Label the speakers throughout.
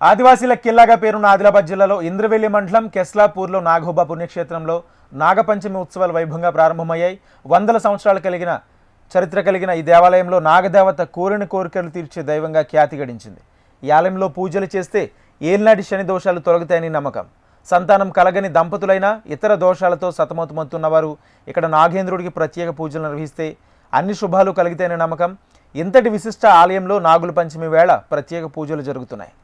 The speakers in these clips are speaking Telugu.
Speaker 1: ఆదివాసీల కిల్లాగా పేరున్న ఆదిలాబాద్ జిల్లాలో ఇంద్రవెల్లి మండలం కెస్లాపూర్లో నాగోబా పుణ్యక్షేత్రంలో నాగపంచమి ఉత్సవాలు వైభవంగా ప్రారంభమయ్యాయి. వందల సంవత్సరాలు కలిగిన చరిత్ర కలిగిన ఈ దేవాలయంలో నాగదేవత కోరిన కోరికలు తీర్చే దైవంగా ఖ్యాతి గడించింది. ఈ ఆలయంలో పూజలు చేస్తే ఏలినాటి శని దోషాలు తొలగుతాయని నమ్మకం. సంతానం కలగని దంపతులైన ఇతర దోషాలతో సతమతమవుతున్నవారు ఇక్కడ నాగేంద్రుడికి ప్రత్యేక పూజలు నిర్వహిస్తే అన్ని శుభాలు కలిగితేనే నమ్మకం. ఇంతటి విశిష్ట ఆలయంలో నాగుల పంచమి వేళ ప్రత్యేక పూజలు జరుగుతున్నాయి.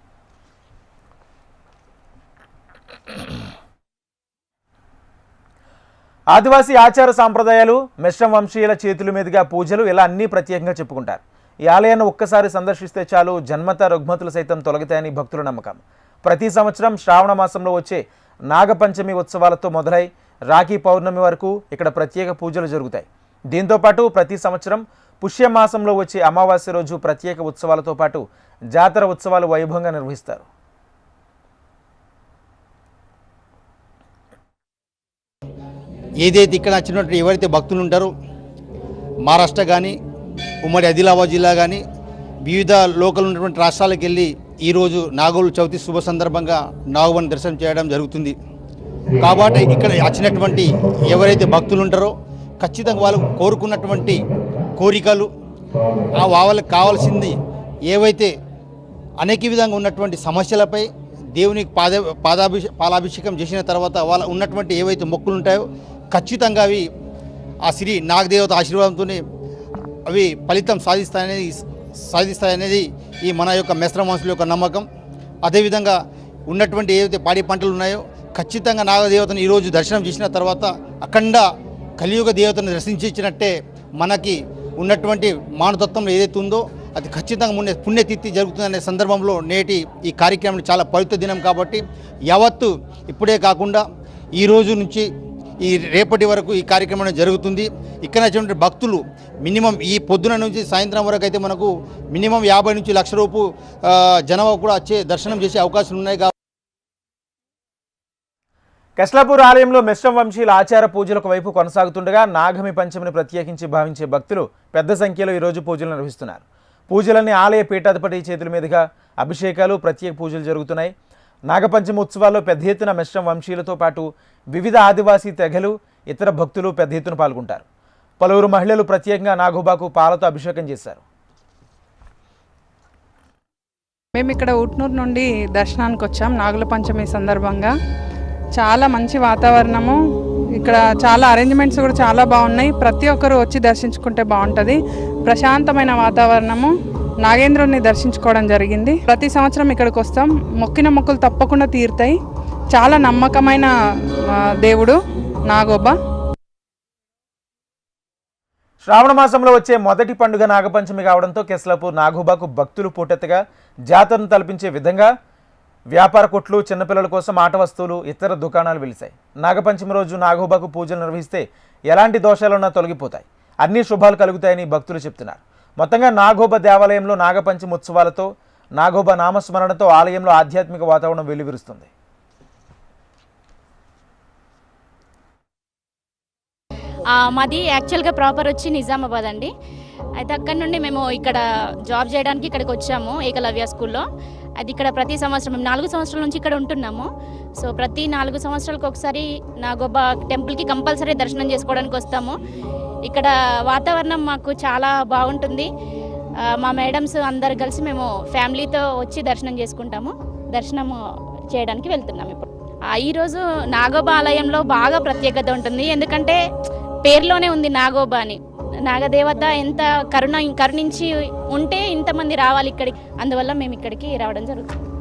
Speaker 1: ఆదివాసీ ఆచార సాంప్రదాయాలు మిశ్రం వంశీయుల చేతుల మీదుగా పూజలు ఇలా అన్నీ ప్రత్యేకంగా చెప్పుకుంటారు. ఈ ఆలయాన్ని ఒక్కసారి సందర్శిస్తే చాలు జన్మత రుగ్మతులు సైతం తొలగుతాయని భక్తుల నమ్మకం. ప్రతి సంవత్సరం శ్రావణ మాసంలో వచ్చే నాగపంచమి ఉత్సవాలతో మొదలై రాఖీ పౌర్ణమి వరకు ఇక్కడ ప్రత్యేక పూజలు జరుగుతాయి. దీంతోపాటు ప్రతి సంవత్సరం పుష్యమాసంలో వచ్చే అమావాస్య రోజు ప్రత్యేక ఉత్సవాలతో పాటు జాతర ఉత్సవాలు వైభవంగా నిర్వహిస్తారు.
Speaker 2: ఏదైతే ఇక్కడ వచ్చినటువంటి ఎవరైతే భక్తులు ఉంటారో మహారాష్ట్ర కానీ ఉమ్మడి ఆదిలాబాద్ జిల్లా కానీ వివిధ లోకల్ ఉన్నటువంటి రాష్ట్రాలకు వెళ్ళి ఈరోజు నాగోలు చవితి శుభ సందర్భంగా నాగవని దర్శనం చేయడం జరుగుతుంది. కాబట్టి ఇక్కడ వచ్చినటువంటి ఎవరైతే భక్తులు ఉంటారో ఖచ్చితంగా వాళ్ళు కోరుకున్నటువంటి కోరికలు ఆ వాళ్ళకి కావాల్సింది ఏవైతే అనేక విధంగా ఉన్నటువంటి సమస్యలపై దేవునికి పాద పాదాభిష పాలాభిషేకం చేసిన తర్వాత వాళ్ళ ఉన్నటువంటి ఏవైతే మొక్కులు ఉంటాయో ఖచ్చితంగా అవి ఆ శ్రీ నాగదేవత ఆశీర్వాదంతోనే అవి ఫలితం సాధిస్తాయనేది సాధిస్తాయనేది ఈ మన యొక్క మెస్ర మనుషుల యొక్క నమ్మకం. అదేవిధంగా ఉన్నటువంటి ఏదైతే పాడి పంటలు ఉన్నాయో ఖచ్చితంగా నాగదేవతను ఈరోజు దర్శనం చేసిన తర్వాత అఖండ కలియుగ దేవతను దర్శించినట్టే మనకి ఉన్నటువంటి మానతత్వంలో ఏదైతే ఉందో అది ఖచ్చితంగా మున్నే పుణ్యతిథి జరుగుతుందనే సందర్భంలో నేటి ఈ కార్యక్రమం చాలా పవిత్ర దినం కాబట్టి యావత్తు ఇప్పుడే కాకుండా ఈ రోజు నుంచి ఈ రేపటి వరకు ఈ కార్యక్రమం జరుగుతుంది. ఇక్కడ వచ్చినటువంటి భక్తులు మినిమం ఈ పొద్దున నుంచి సాయంత్రం వరకు అయితే మనకు మినిమం యాభై నుంచి లక్ష రూపు జనాభా కూడా వచ్చే దర్శనం చేసే అవకాశాలు ఉన్నాయి కాబట్టి
Speaker 1: కస్లాపూర్ ఆలయంలో మిశ్రమ వంశీల ఆచార పూజలకు వైపు కొనసాగుతుండగా నాగమి పంచమిని ప్రత్యేకించి భావించే భక్తులు పెద్ద సంఖ్యలో ఈరోజు పూజలు నిర్వహిస్తున్నారు. పూజలన్నీ ఆలయ పీఠాధిపతి చేతుల మీదుగా అభిషేకాలు ప్రత్యేక పూజలు జరుగుతున్నాయి. నాగపంచమి ఉత్సవాల్లో పెద్ద ఎత్తున మిశ్రం వంశీయులతో పాటు వివిధ ఆదివాసీ తెగలు ఇతర భక్తులు పెద్ద ఎత్తున పాల్గొంటారు. పలువురు మహిళలు ప్రత్యేకంగా నాగుబాకు పాలతో అభిషేకం చేశారు.
Speaker 3: మేము ఇక్కడ ఉట్నూరు నుండి దర్శనానికి వచ్చాం నాగుల పంచమి సందర్భంగా. చాలా మంచి వాతావరణము. ఇక్కడ చాలా అరేంజ్మెంట్స్ కూడా చాలా బాగున్నాయి. ప్రతి ఒక్కరూ వచ్చి దర్శించుకుంటే బాగుంటుంది. ప్రశాంతమైన వాతావరణము. నాగేంద్రుని దర్శించుకోవడం జరిగింది. ప్రతి సంవత్సరం ఇక్కడికి వస్తాం. మొక్కిన మొక్కలు తప్పకుండా తీరుతాయి. చాలా నమ్మకమైన దేవుడు నాగోబా.
Speaker 1: శ్రావణ మాసంలో వచ్చే మొదటి పండుగ నాగపంచమి కావడంతో కెస్లాపూర్ నాగోబాకు భక్తులు పూటెత్తగా జాతరను తలపించే విధంగా వ్యాపార కొట్లు చిన్నపిల్లల కోసం ఆట వస్తువులు ఇతర దుకాణాలు వెలిశాయి. నాగపంచమి రోజు నాగోబాకు పూజలు నిర్వహిస్తే ఎలాంటి దోషాలున్నా తొలగిపోతాయి. అన్ని శుభాలు కలుగుతాయని భక్తులు చెప్తున్నారు. మొత్తంగా నాగోబా దేవాలయంలో నాగపంచమి ఉత్సవాలతో నాగోబా నామస్మరణతో ఆలయంలో ఆధ్యాత్మిక వాతావరణం వెలువిరుస్తుంది.
Speaker 4: ఆ, మాది యాక్చువల్గా ప్రాపర్ వచ్చి నిజామాబాద్ అండి. అయితే అక్కడ నుండి మేము ఇక్కడ జాబ్ చేయడానికి ఇక్కడికి వచ్చాము ఏకలవ్య స్కూల్లో. అది ఇక్కడ ప్రతి సంవత్సరం మేము నాలుగు సంవత్సరాల నుంచి ఇక్కడ ఉంటున్నాము. సో ప్రతి నాలుగు సంవత్సరాలకు ఒకసారి నాగోబ టెంపుల్కి కంపల్సరీ దర్శనం చేసుకోవడానికి వస్తాము. ఇక్కడ వాతావరణం మాకు చాలా బాగుంటుంది. మా మేడమ్స్ అందరు కలిసి మేము ఫ్యామిలీతో వచ్చి దర్శనం చేసుకుంటాము. దర్శనం చేయడానికి వెళ్తున్నాము ఇప్పుడు. ఈరోజు నాగోబా ఆలయంలో బాగా ప్రత్యేకత ఉంటుంది. ఎందుకంటే పేరులోనే ఉంది నాగోబా అని. నాగదేవత ఎంత కరుణ కరుణించి ఉంటే ఇంతమంది రావాలి ఇక్కడికి. అందువల్ల మేము ఇక్కడికి రావడం జరుగుతుంది.